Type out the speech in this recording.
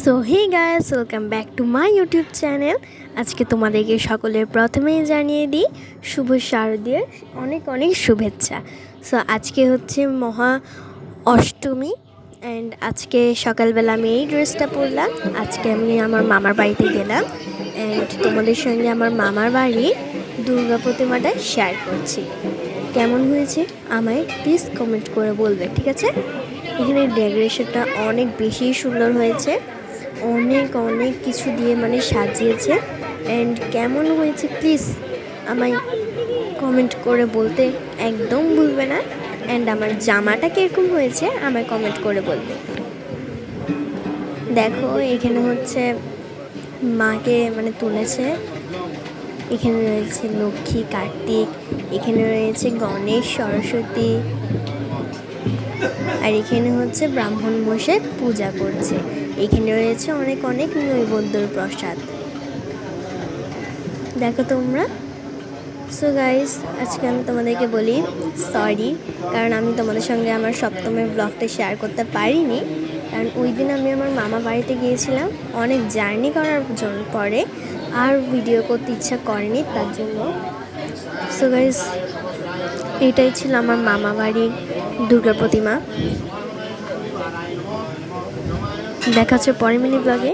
So hey guys welcome back to my YouTube channel আজকে তোমাদেরকে সকলের প্রথমেই জানিয়ে দিই, শুভ শারদীয় অনেক অনেক শুভেচ্ছা। সো আজকে হচ্ছে মহা অষ্টমী অ্যান্ড আজকে সকালবেলা আমি এই ড্রেসটা পরলাম। আজকে আমি আমার মামার বাড়িতে গেলাম অ্যান্ড তোমাদের সঙ্গে আমার মামার বাড়ি দুর্গা প্রতিমাটা শেয়ার করছি। কেমন হয়েছে? আমায় প্লিজ কমেন্ট করে বলবে, ঠিক আছে? এখানে ডেকোরেশনটা অনেক বেশি সুন্দর হয়েছে। অনেক অনেক কিছু দিয়ে মানে সাজিয়েছে। অ্যান্ড কেমন হয়েছে প্লিজ আমায় কমেন্ট করে বলতে একদম ভুলবে না। অ্যান্ড আমার জামাটা কীরকম হয়েছে আমায় কমেন্ট করে বলবে। দেখো, এখানে হচ্ছে মাকে মানে তুলেছে। এখানে রয়েছে লক্ষ্মী, কার্তিক। এখানে রয়েছে গণেশ, সরস্বতী। আর এখানে হচ্ছে ব্রাহ্মণ মশাই পূজা করছে। এখানে রয়েছে অনেক অনেক নৈবেদ্যর প্রসাদ। দেখো তোমরা। সো গাইস আজকে আমি তোমাদেরকে বলি সরি কারণ আমি তোমাদের সঙ্গে আমার সপ্তমের ব্লগটা শেয়ার করতে পারিনি। কারণ ওই দিন আমি আমার মামা বাড়িতে গিয়েছিলাম। অনেক জার্নি করার জন্য পরে আর ভিডিও করতে ইচ্ছা করেনি, তার জন্য। সো গাইস এটাই ছিল আমার মামা বাড়ির দুর্গা প্রতিমা। দেখা হচ্ছে পরের মিনি ব্লগে।